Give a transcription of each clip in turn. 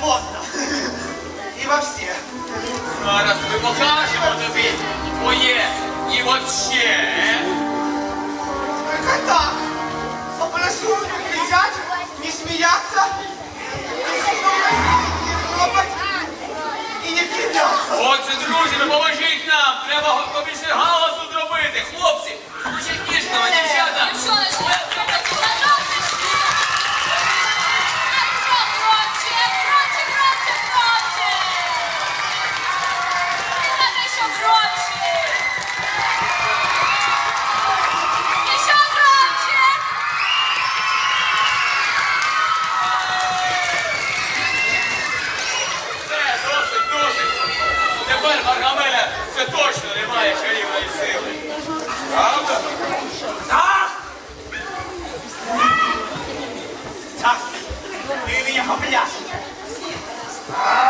поздно. І вообще. Раз ми покажемо тобі твоє И вообще. Только так. Попрошу не не смеяться, не не і. Отже, друзі, допоможіть нам. Треба побільше галузі. Точно немає чарівної сили. Правда? Так! Так! Ти мені попляшеш. Ай,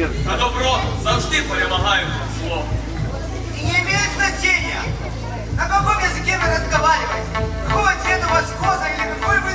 На добро завжди перемагає слово. И не имеют значения, на каком языке вы разговариваете, какого цвета у вас коза или какой вы